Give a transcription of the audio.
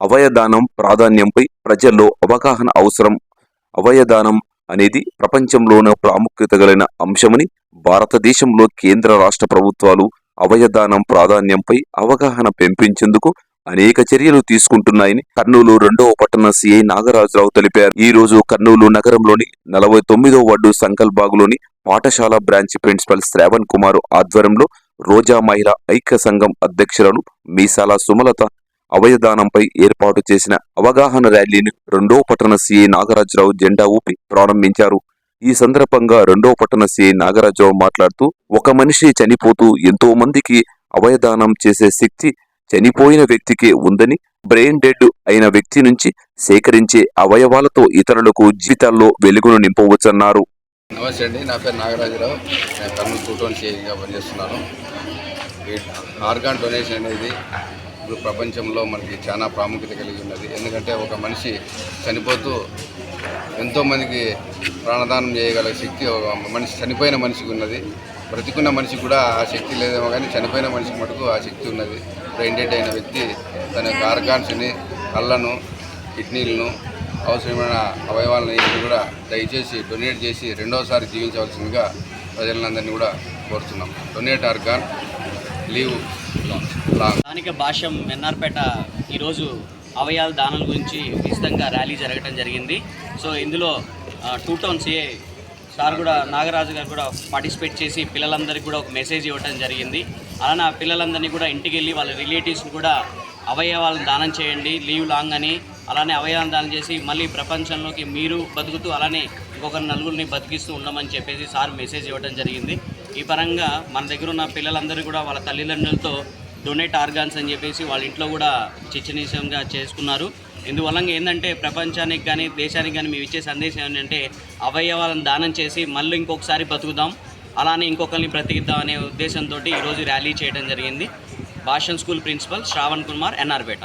అవయదానం ప్రాధాన్యంపై ప్రజల్లో అవగాహన అవసరం. అవయదానం అనేది ప్రపంచంలోనే ప్రాముఖ్యత కలిగిన అంశమని భారతదేశంలో కేంద్ర రాష్ట్ర ప్రభుత్వాలు అవయదానం ప్రాధాన్యంపై అవగాహన పెంపించేందుకు అనేక చర్యలు తీసుకుంటున్నాయని కర్నూలు రెండవ పట్టణ సిఐ నాగరాజరావు తెలిపారు. ఈ రోజు కర్నూలు నగరంలోని నలభై తొమ్మిదో వార్డు సంకల్బాగులోని పాఠశాల బ్రాంచ్ ప్రిన్సిపల్ శ్రావణ్ కుమార్ ఆధ్వర్యంలో రోజా మహిళా ఐక్య సంఘం అధ్యక్షులను మీసాల సుమలత అవయదానంపై ఏర్పాటు చేసిన అవగాహన ర్యాలీని రెండో పట్టణ సీఐ నాగరాజరావు జెండా ఊపి ప్రారంభించారు. ఈ సందర్భంగా రెండో పట్టణ సీఐ నాగరాజరావు మాట్లాడుతూ ఒక మనిషి చనిపోతూ ఎంతో మందికి అవయదానం చేసే శక్తి చనిపోయిన వ్యక్తికే ఉందని బ్రెయిన్ డెడ్ అయిన వ్యక్తి నుంచి సేకరించే అవయవాలతో ఇతరులకు జీవితాల్లో వెలుగును నింపవచ్చన్నారు. నమస్తే అండి నా పేరు నాగరాజరావు. నేను కర్నూలు టూ సిఐగా పనిచేస్తున్నాను. ఆర్గాన్ డొనేషన్ అనేది ఇప్పుడు ప్రపంచంలో మనకి చాలా ప్రాముఖ్యత కలిగి ఉన్నది. ఎందుకంటే ఒక మనిషి చనిపోతూ ఎంతోమందికి ప్రాణదానం చేయగల శక్తి ఒక మనిషి చనిపోయిన మనిషికి ఉన్నది. బ్రతికున్న మనిషికి కూడా ఆ శక్తి లేదేమో కానీ చనిపోయిన మనిషికి మటుకు ఆ శక్తి ఉన్నది. బ్రెయిన్ డెడ్ అయిన వ్యక్తి తన యొక్క ఆర్గాన్స్ని కళ్ళను కిడ్నీలను అవసరమైన అవయవాలను ఇవి కూడా దయచేసి డొనేట్ చేసి రెండోసారి జీవించవలసిందిగా ప్రజలందరినీ కూడా కోరుతున్నాం. డొనేట్ ఆర్గాన్ లీవ్ స్థానిక భాష్యం ఎన్ఆర్పేట ఈరోజు అవయాల దానాల గురించి విస్తృతంగా ర్యాలీ జరగడం జరిగింది. సో ఇందులో టూ టౌన్ సిఏ సార్ కూడా నాగరాజు గారు కూడా పార్టిసిపేట్ చేసి పిల్లలందరికీ కూడా ఒక మెసేజ్ ఇవ్వడం జరిగింది. అలానే ఆ పిల్లలందరినీ కూడా ఇంటికి వెళ్ళి వాళ్ళ రిలేటివ్స్ని కూడా అవయవాలను దానం చేయండి లీవ్ లాంగ్ అని అలానే అవయవాలను దానం చేసి మళ్ళీ ప్రపంచంలోకి మీరు బతుకుతూ అలానే ఇంకొక నలుగురిని బతికిస్తూ ఉండమని చెప్పేసి సార్ మెసేజ్ ఇవ్వడం జరిగింది. ఈ పరంగా మన దగ్గర ఉన్న పిల్లలందరూ కూడా వాళ్ళ తల్లిదండ్రులతో డొనేట్ ఆర్గాన్స్ అని చెప్పేసి వాళ్ళ ఇంట్లో కూడా చిచ్చనీసంగా చేసుకున్నారు. ఇందువల్ల ఏంటంటే ప్రపంచానికి కానీ దేశానికి కానీ మేము ఇచ్చే సందేశం ఏంటంటే అవయవాలను దానం చేసి మళ్ళీ ఇంకొకసారి బతుకుదాం. అలానే ఇంకొకరిని బ్రతికిద్దాం అనే ఉద్దేశంతో ఈరోజు ర్యాలీ చేయడం జరిగింది. భాషన్ స్కూల్ ప్రిన్సిపల్ శ్రావణ్ కుమార్ ఎన్ఆర్పేట